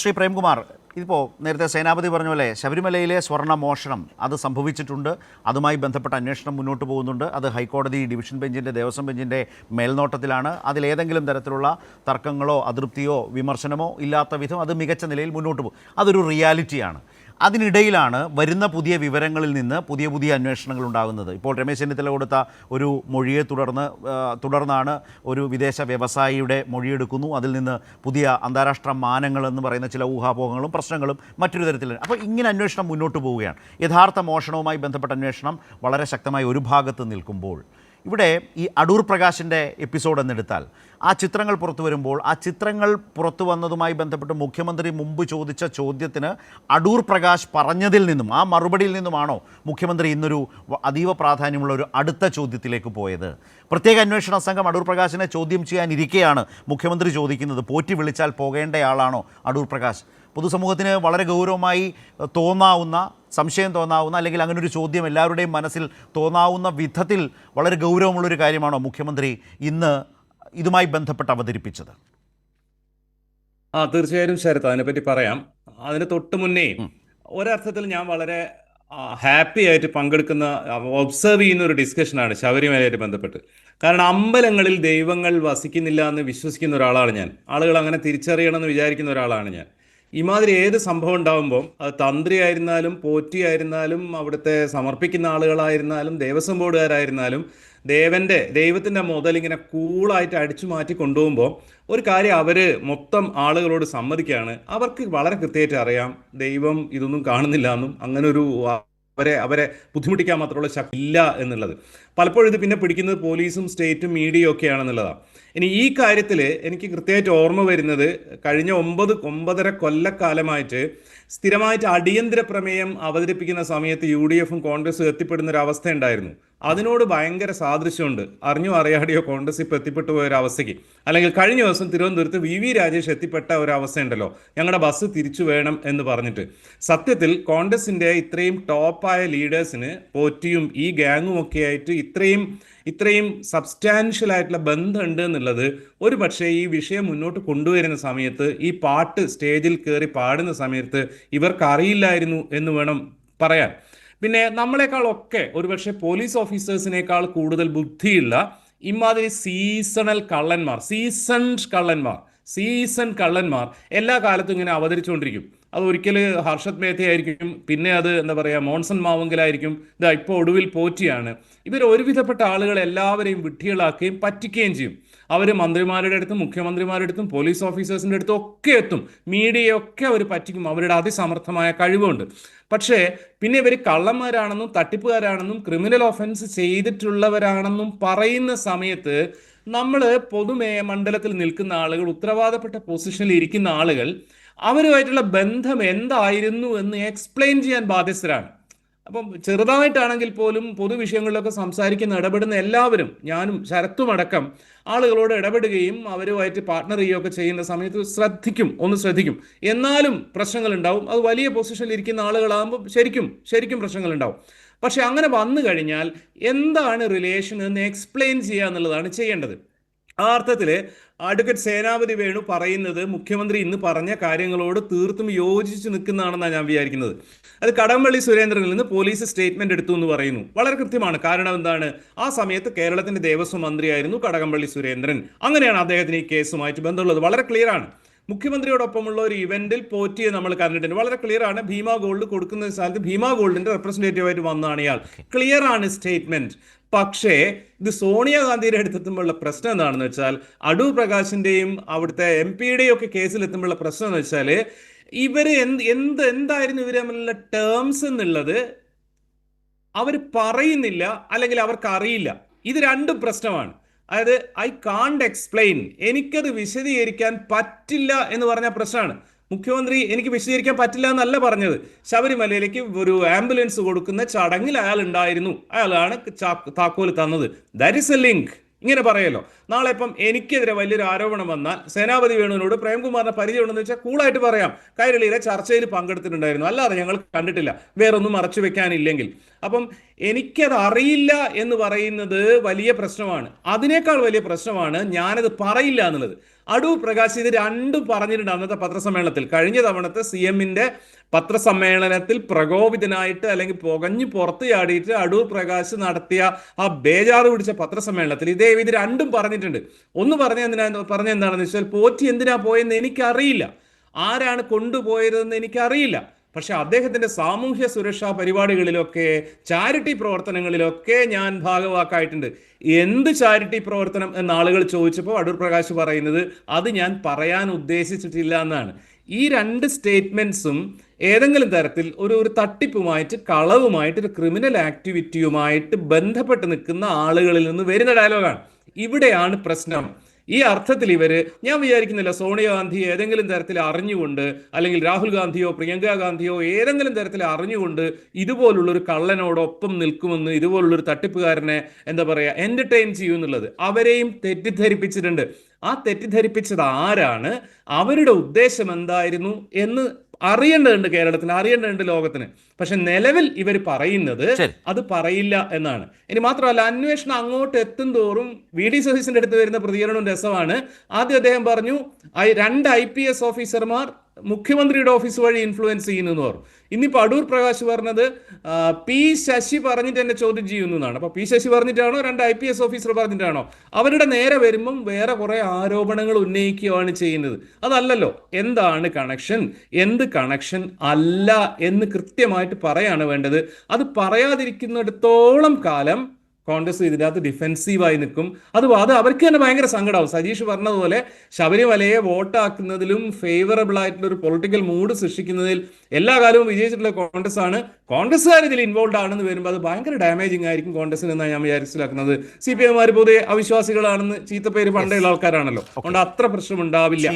ശ്രീ പ്രേംകുമാർ ഇതിപ്പോൾ നേരത്തെ സേനാപതി പറഞ്ഞ പോലെ ശബരിമലയിലെ സ്വർണ മോഷണം അത് സംഭവിച്ചിട്ടുണ്ട്. അതുമായി ബന്ധപ്പെട്ട അന്വേഷണം മുന്നോട്ട് പോകുന്നുണ്ട്. അത് ഹൈക്കോടതി ഡിവിഷൻ ബെഞ്ചിന്റെ ദേവസ്വം ബെഞ്ചിന്റെ മേൽനോട്ടത്തിലാണ്. അതിലേതെങ്കിലും തരത്തിലുള്ള തർക്കങ്ങളോ അതൃപ്തിയോ വിമർശനമോ ഇല്ലാത്ത വിധം അത് മികച്ച നിലയിൽ മുന്നോട്ട് പോകും. അതൊരു റിയാലിറ്റിയാണ്. അതിനിടയിലാണ് വരുന്ന പുതിയ വിവരങ്ങളിൽ നിന്ന് പുതിയ പുതിയ അന്വേഷണങ്ങൾ ഉണ്ടാകുന്നത്. ഇപ്പോൾ രമേശ് ചെന്നിത്തല കൊടുത്ത ഒരു മൊഴിയെ തുടർന്ന് തുടർന്നാണ് ഒരു വിദേശ വ്യവസായിയുടെ മൊഴിയെടുക്കുന്നു അതിൽ നിന്ന് പുതിയ അന്താരാഷ്ട്ര മാനങ്ങൾ എന്ന് പറയുന്ന ചില ഊഹാപോഹങ്ങളും പ്രശ്നങ്ങളും മറ്റൊരു തരത്തിൽ അപ്പോൾ ഇങ്ങനെ അന്വേഷണം മുന്നോട്ട് പോവുകയാണ്. യഥാർത്ഥ മോഷണവുമായി ബന്ധപ്പെട്ട അന്വേഷണം വളരെ ശക്തമായി ഒരു ഭാഗത്ത് നിൽക്കുമ്പോൾ ഇവിടെ ഈ അടൂർ പ്രകാശിന്റെ എപ്പിസോഡ് എന്നെടുത്താൽ ആ ചിത്രങ്ങൾ പുറത്തു വരുമ്പോൾ ആ ചിത്രങ്ങൾ പുറത്തു വന്നതുമായി ബന്ധപ്പെട്ട് മുഖ്യമന്ത്രി മുമ്പ് ചോദിച്ച ചോദ്യത്തിന് അടൂർ പ്രകാശ് പറഞ്ഞതിൽ നിന്നും ആ മറുപടിയിൽ നിന്നുമാണോ മുഖ്യമന്ത്രി ഇന്നൊരു അതീവ പ്രാധാന്യമുള്ള ഒരു അടുത്ത ചോദ്യത്തിലേക്ക് പോയത്? പ്രത്യേക അന്വേഷണ സംഘം അടൂർ പ്രകാശിനെ ചോദ്യം ചെയ്യാനിരിക്കെയാണ് മുഖ്യമന്ത്രി ചോദിക്കുന്നത്. പോറ്റി വിളിച്ചാൽ പോകേണ്ടയാളാണോ അടൂർ പ്രകാശ്? പൊതുസമൂഹത്തിന് വളരെ ഗൗരവമായി തോന്നാവുന്ന സംശയം തോന്നാവുന്ന അല്ലെങ്കിൽ അങ്ങനെ ഒരു ചോദ്യം എല്ലാവരുടെയും മനസ്സിൽ തോന്നാവുന്ന വിധത്തിൽ വളരെ ഗൗരവമുള്ളൊരു കാര്യമാണോ മുഖ്യമന്ത്രി ഇന്ന് ഇതുമായി ബന്ധപ്പെട്ട് അവതരിപ്പിച്ചത്? ആ തീർച്ചയായും ശരത് അതിനെപ്പറ്റി പറയാം. അതിന് തൊട്ട് മുന്നേ ഒരർത്ഥത്തിൽ ഞാൻ വളരെ ഹാപ്പി ആയിട്ട് പങ്കെടുക്കുന്ന ഒബ്സർവ് ചെയ്യുന്ന ഒരു ഡിസ്കഷനാണ് ശബരിമലയായിട്ട് ബന്ധപ്പെട്ട്. കാരണം അമ്പലങ്ങളിൽ ദൈവങ്ങൾ വസിക്കുന്നില്ല എന്ന് വിശ്വസിക്കുന്ന ഒരാളാണ് ഞാൻ. ആളുകൾ അങ്ങനെ തിരിച്ചറിയണമെന്ന് വിചാരിക്കുന്ന ഒരാളാണ് ഞാൻ. ഇമാതിരി ഏത് സംഭവം ഉണ്ടാകുമ്പോൾ അത് തന്ത്രി ആയിരുന്നാലും പോറ്റി ആയിരുന്നാലും അവിടുത്തെ സമർപ്പിക്കുന്ന ആളുകളായിരുന്നാലും ദേവസ്വം ബോർഡുകാരായിരുന്നാലും ദേവന്റെ ദൈവത്തിന്റെ മുതൽ ഇങ്ങനെ കൂളായിട്ട് അടിച്ചു മാറ്റി കൊണ്ടുപോകുമ്പോൾ ഒരു കാര്യം അവർ മൊത്തം ആളുകളോട് സമ്മതിക്കുകയാണ്. അവർക്ക് വളരെ കൃത്യമായിട്ട് അറിയാം ദൈവം ഇതൊന്നും കാണുന്നില്ല എന്നും അങ്ങനെ ഒരു അവരെ അവരെ ബുദ്ധിമുട്ടിക്കാൻ മാത്രമുള്ള ശക്തി ഇല്ല എന്നുള്ളത്. പലപ്പോഴും ഇത് പിന്നെ പിടിക്കുന്നത് പോലീസും സ്റ്റേറ്റും മീഡിയയും ഒക്കെയാണെന്നുള്ളതാണ് ഇനി ഈ കാര്യത്തിൽ എനിക്ക് കൃത്യമായിട്ട് ഓർമ്മ വരുന്നത് കഴിഞ്ഞ ഒമ്പത് ഒമ്പതര കൊല്ലക്കാലമായിട്ട് സ്ഥിരമായിട്ട് അടിയന്തര പ്രമേയം അവതരിപ്പിക്കുന്ന സമയത്ത് യു ഡി എഫും കോൺഗ്രസും എത്തിപ്പെടുന്ന ഒരു അവസ്ഥ ഉണ്ടായിരുന്നു. അതിനോട് ഭയങ്കര സാദൃശ്യമുണ്ട്. അറിഞ്ഞോ അറിയാതെയോ കോൺഗ്രസ് ഇപ്പോൾ എത്തിപ്പെട്ടു പോയ ഒരു അവസ്ഥയ്ക്ക്. അല്ലെങ്കിൽ കഴിഞ്ഞ ദിവസം തിരുവനന്തപുരത്ത് വി. വി. രാജേഷ് എത്തിപ്പെട്ട ഒരു അവസ്ഥയുണ്ടല്ലോ ഞങ്ങളുടെ ബസ് തിരിച്ചു വേണം എന്ന് പറഞ്ഞിട്ട്. സത്യത്തിൽ കോൺഗ്രസിന്റെ ഇത്രയും ടോപ്പായ ലീഡേഴ്സിന് പോറ്റിയും ഈ ഗാങ്ങും ഒക്കെ ആയിട്ട് ഇത്രയും ഇത്രയും സബ്സ്റ്റാൻഷ്യൽ ആയിട്ടുള്ള ബന്ധമുണ്ട് എന്നുള്ളത് ഒരു പക്ഷേ ഈ വിഷയം മുന്നോട്ട് കൊണ്ടുവരുന്ന സമയത്ത് ഈ പാട്ട് സ്റ്റേജിൽ കയറി പാടുന്ന സമയത്ത് ഇവർക്ക് അറിയില്ലായിരുന്നു എന്ന് വേണം പറയാൻ. പിന്നെ നമ്മളെക്കാളൊക്കെ ഒരുപക്ഷെ പോലീസ് ഓഫീസേഴ്സിനേക്കാൾ കൂടുതൽ ബുദ്ധിയുള്ള ഇമാതിരി സീസണൽ കള്ളന്മാർ സീസൺ കള്ളന്മാർ സീസൺ കള്ളന്മാർ എല്ലാ കാലത്തും ഇങ്ങനെ അവതരിച്ചുകൊണ്ടിരിക്കും. അത് ഒരിക്കൽ ഹർഷത് മേത്തയായിരിക്കും പിന്നെ അത് എന്താ പറയുക മോൺസൺ മാവങ്കലായിരിക്കും ഇതാ ഇപ്പോൾ ഒടുവിൽ പോറ്റിയാണ്. ഇവർ ഒരുവിധപ്പെട്ട ആളുകൾ എല്ലാവരെയും വിട്ടികളാക്കുകയും പറ്റിക്കുകയും ചെയ്യും. അവർ മന്ത്രിമാരുടെ അടുത്തും മുഖ്യമന്ത്രിമാരുടെ അടുത്തും പോലീസ് ഓഫീസേഴ്സിന്റെ അടുത്തും ഒക്കെ എത്തും. മീഡിയയൊക്കെ അവർ പറ്റിക്കും. അവരുടെ അതിസമർത്ഥമായ കഴിവുണ്ട്. പക്ഷേ പിന്നെ ഇവർ കള്ളന്മാരാണെന്നും തട്ടിപ്പുകാരാണെന്നും ക്രിമിനൽ ഒഫൻസ് ചെയ്തിട്ടുള്ളവരാണെന്നും പറയുന്ന സമയത്ത് നമ്മൾ പൊതുമേ മണ്ഡലത്തിൽ നിൽക്കുന്ന ആളുകൾ ഉത്തരവാദപ്പെട്ട പൊസിഷനിൽ ഇരിക്കുന്ന ആളുകൾ അവരുമായിട്ടുള്ള ബന്ധം എന്തായിരുന്നു എന്ന് എക്സ്പ്ലെയിൻ ചെയ്യാൻ ബാധ്യസ്ഥരാണ്. അപ്പം ചെറുതായിട്ടാണെങ്കിൽ പോലും പൊതുവിഷയങ്ങളിലൊക്കെ സംസാരിക്കുന്ന ഇടപെടുന്ന എല്ലാവരും ഞാനും ശരത്തും അടക്കം ആളുകളോട് ഇടപെടുകയും അവരുമായിട്ട് പാർട്ട്ണർ ചെയ്യുകയൊക്കെ ചെയ്യുന്ന സമയത്ത് ശ്രദ്ധിക്കും ഒന്ന് ശ്രദ്ധിക്കും. എന്നാലും പ്രശ്നങ്ങൾ ഉണ്ടാവും അത് വലിയ പൊസിഷനിൽ ഇരിക്കുന്ന ആളുകളാകുമ്പോൾ ശരിക്കും ശരിക്കും പ്രശ്നങ്ങൾ ഉണ്ടാവും പക്ഷെ അങ്ങനെ വന്നു കഴിഞ്ഞാൽ എന്താണ് റിലേഷൻ എന്ന് എക്സ്പ്ലെയിൻ ചെയ്യുക എന്നുള്ളതാണ് ചെയ്യേണ്ടത്. ആ അർത്ഥത്തിൽ അഡ്വക്കേറ്റ് സേനാപതി വേണു പറയുന്നത് മുഖ്യമന്ത്രി ഇന്ന് പറഞ്ഞ കാര്യങ്ങളോട് തീർത്തും യോജിച്ച് നിൽക്കുന്നതാണെന്നാണ് ഞാൻ വിചാരിക്കുന്നത്. അത് കടംപള്ളി സുരേന്ദ്രനിൽ നിന്ന് പോലീസ് സ്റ്റേറ്റ്മെന്റ് എടുത്തു എന്ന് പറയുന്നു. വളരെ കൃത്യമാണ്. കാരണം എന്താണ്? ആ സമയത്ത് കേരളത്തിന്റെ ദേവസ്വം മന്ത്രിയായിരുന്നു കടകംപള്ളി സുരേന്ദ്രൻ. അങ്ങനെയാണ് അദ്ദേഹത്തിന് ഈ കേസുമായിട്ട് ബന്ധമുള്ളത്. വളരെ ക്ലിയർ ആണ്. മുഖ്യമന്ത്രിയോടൊപ്പമുള്ള ഒരു ഇവന്റിൽ പോറ്റിയെ നമ്മൾ കണ്ടിട്ടുണ്ട്. വളരെ ക്ലിയർ ആണ്. ഭീമ ഗോൾഡ് കൊടുക്കുന്ന സ്ഥലത്ത് ഭീമ ഗോൾഡിന്റെ റെപ്രസെന്റേറ്റീവ് ആയിട്ട് വന്നതാണ് ഇയാൾ. ക്ലിയർ ആണ് സ്റ്റേറ്റ്മെന്റ് പക്ഷേ ഇത് സോണിയാഗാന്ധിയുടെ അടുത്തെത്തുമ്പോഴുള്ള പ്രശ്നം എന്താണെന്ന് വെച്ചാൽ അടൂർ പ്രകാശിന്റെയും അവിടുത്തെ എം പിയുടെയും ഒക്കെ കേസിലെത്തുമ്പോഴുള്ള പ്രശ്നം എന്ന് വെച്ചാൽ ഇവർ എന്ത് എന്ത് എന്തായിരുന്നു ഇവർ തമ്മിലുള്ള ടേംസ് എന്നുള്ളത് അവർ പറയുന്നില്ല അല്ലെങ്കിൽ അവർക്ക് അറിയില്ല ഇത് രണ്ടും പ്രശ്നമാണ്. അതായത് ഐ കാണ്ട് എക്സ്പ്ലെയിൻ എനിക്കത് വിശദീകരിക്കാൻ പറ്റില്ല എന്ന് പറഞ്ഞ പ്രശ്നമാണ്. മുഖ്യമന്ത്രി എനിക്ക് വിശദീകരിക്കാൻ പറ്റില്ല എന്നല്ല പറഞ്ഞത്. ശബരിമലയിലേക്ക് ഒരു ആംബുലൻസ് കൊടുക്കുന്ന ചടങ്ങിൽ അയാൾ ഉണ്ടായിരുന്നു. അയാളാണ് താക്കോൽ തന്നത്. ദാറ്റ് ഇസ് എ ലിങ്ക് ഇങ്ങനെ പറയല്ലോ. നാളെ ഇപ്പം എനിക്കെതിരെ വലിയൊരു ആരോപണം വന്നാൽ സേനാപതി വേണുവിനോട് പ്രേംകുമാറിനെ പരിചയമുണ്ടെന്ന് വെച്ചാൽ കൂളായിട്ട് പറയാം. കൈരളിയിലെ ചർച്ചയിൽ പങ്കെടുത്തിട്ടുണ്ടായിരുന്നു. അല്ലാതെ ഞങ്ങൾ കണ്ടിട്ടില്ല. വേറൊന്നും മറച്ചു വെക്കാനില്ലെങ്കിൽ. അപ്പം എനിക്കത് അറിയില്ല എന്ന് പറയുന്നത് വലിയ പ്രശ്നമാണ്. അതിനേക്കാൾ വലിയ പ്രശ്നമാണ് ഞാനത് പറയില്ല എന്നുള്ളത്. അടൂർ പ്രകാശ് ഇത് രണ്ടും പറഞ്ഞിട്ടുണ്ട് അന്നത്തെ പത്രസമ്മേളനത്തിൽ. കഴിഞ്ഞ തവണത്തെ സി എമ്മിന്റെ പത്രസമ്മേളനത്തിൽ പ്രകോപിതനായിട്ട് അല്ലെങ്കിൽ പുകഞ്ഞു പുറത്ത് ചാടിയിട്ട് അടൂർ പ്രകാശ് നടത്തിയ ആ ബേജാറ് പിടിച്ച പത്രസമ്മേളനത്തിൽ ഇതേ ഇത് രണ്ടും പറഞ്ഞിട്ടുണ്ട്. ഒന്ന് പറഞ്ഞ എന്തിനാ പറഞ്ഞ എന്താണെന്ന് വെച്ചാൽ പോറ്റി എന്തിനാ പോയെന്ന് എനിക്കറിയില്ല. ആരാണ് കൊണ്ടുപോയതെന്ന് എനിക്കറിയില്ല. പക്ഷെ അദ്ദേഹത്തിന്റെ സാമൂഹ്യ സുരക്ഷാ പരിപാടികളിലൊക്കെ ചാരിറ്റി പ്രവർത്തനങ്ങളിലൊക്കെ ഞാൻ ഭാഗവാക്കായിട്ടുണ്ട്. എന്ത് ചാരിറ്റി പ്രവർത്തനം എന്ന് ആളുകൾ ചോദിച്ചപ്പോൾ അടൂർ പ്രകാശ് പറയുന്നത് അത് ഞാൻ പറയാൻ ഉദ്ദേശിച്ചിട്ടില്ല എന്നാണ്. ഈ രണ്ട് സ്റ്റേറ്റ്മെന്റ്സും ഏതെങ്കിലും തരത്തിൽ ഒരു ഒരു തട്ടിപ്പുമായിട്ട് കളവുമായിട്ട് ഒരു ക്രിമിനൽ ആക്ടിവിറ്റിയുമായിട്ട് ബന്ധപ്പെട്ട് നിൽക്കുന്ന ആളുകളിൽ നിന്ന് വരുന്ന ഡയലോഗാണ്. ഇവിടെയാണ് പ്രശ്നം. ഈ അർത്ഥത്തിൽ ഇവർ ഞാൻ വിചാരിക്കുന്നില്ല സോണിയാഗാന്ധി ഏതെങ്കിലും തരത്തിൽ അറിഞ്ഞുകൊണ്ട് അല്ലെങ്കിൽ രാഹുൽ ഗാന്ധിയോ പ്രിയങ്ക ഗാന്ധിയോ ഏതെങ്കിലും തരത്തിൽ അറിഞ്ഞുകൊണ്ട് ഇതുപോലുള്ളൊരു കള്ളനോടൊപ്പം നിൽക്കുമെന്ന് ഇതുപോലുള്ളൊരു തട്ടിപ്പുകാരനെ എന്താ പറയുക എന്റർടൈൻ ചെയ്യുമെന്നുള്ളത് അവരെയും തെറ്റിദ്ധരിപ്പിച്ചിട്ടുണ്ട്. ആ തെറ്റിദ്ധരിപ്പിച്ചത് ആരാണ്? അവരുടെ ഉദ്ദേശം എന്തായിരുന്നു എന്ന് അറിയേണ്ടതുണ്ട് കേരളത്തിന് അറിയേണ്ടതുണ്ട് ലോകത്തിന്. പക്ഷെ നിലവിൽ ഇവർ പറയുന്നത് അത് പറയില്ല എന്നാണ്. ഇനി മാത്രമല്ല അന്വേഷണം അങ്ങോട്ട് എത്തും തോറും വി ഡി സതീശന്റെ അടുത്ത് വരുന്ന പ്രതികരണവും രസമാണ്. ആദ്യം അദ്ദേഹം പറഞ്ഞു രണ്ട് ഐ പി എസ് ഓഫീസർമാർ മുഖ്യമന്ത്രിയുടെ ഓഫീസ് വഴി ഇൻഫ്ലുവൻസ് ചെയ്യുന്നു പറഞ്ഞു. ഇന്നിപ്പോൾ അടൂർ പ്രകാശ് പറഞ്ഞത് പി ശശി പറഞ്ഞിട്ട് എന്നെ ചോദ്യം ചെയ്യുന്നു എന്നാണ് അപ്പൊ പി ശശി പറഞ്ഞിട്ടാണോ രണ്ട് ഐ പി എസ് ഓഫീസർ പറഞ്ഞിട്ടാണോ? അവരുടെ നേരെ വരുമ്പം വേറെ കുറേ ആരോപണങ്ങൾ ഉന്നയിക്കുകയാണ് ചെയ്യുന്നത്. അതല്ലല്ലോ എന്താണ് കണക്ഷൻ എന്ത് കണക്ഷൻ അല്ല എന്ന് കൃത്യമായിട്ട് പറയാണ് വേണ്ടത്. അത് പറയാതിരിക്കുന്നിടത്തോളം കാലം കോൺഗ്രസ് ഇതിനകത്ത് ഡിഫെൻസീവായി നിൽക്കും. അത് അത് അവർക്ക് തന്നെ ഭയങ്കര സങ്കടമാവും സജീഷ് പറഞ്ഞതുപോലെ ശബരിമലയെ വോട്ടാക്കുന്നതിലും ഫേവറബിൾ ആയിട്ടുള്ള ഒരു പൊളിറ്റിക്കൽ മൂഡ് സൃഷ്ടിക്കുന്നതിൽ എല്ലാ കാലവും വിജയിച്ചിട്ടുള്ള കോൺഗ്രസ് ആണ്. കോൺഗ്രസ്സുകാർ ഇതിൽ ഇൻവോൾവ് ആണെന്ന് വരുമ്പോൾ അത് ഭയങ്കര ഡാമേജിങ് ആയിരിക്കും കോൺഗ്രസിന് എന്നാണ് ഞാൻ മനസ്സിലാക്കുന്നത് സി പി എമാർ പൊതുവെ അവിശ്വാസികളാണെന്ന് ചീത്തപ്പേര് പണ്ടുള്ള ആൾക്കാരാണല്ലോ. അതുകൊണ്ട് അത്ര പ്രശ്നം ഉണ്ടാവില്ല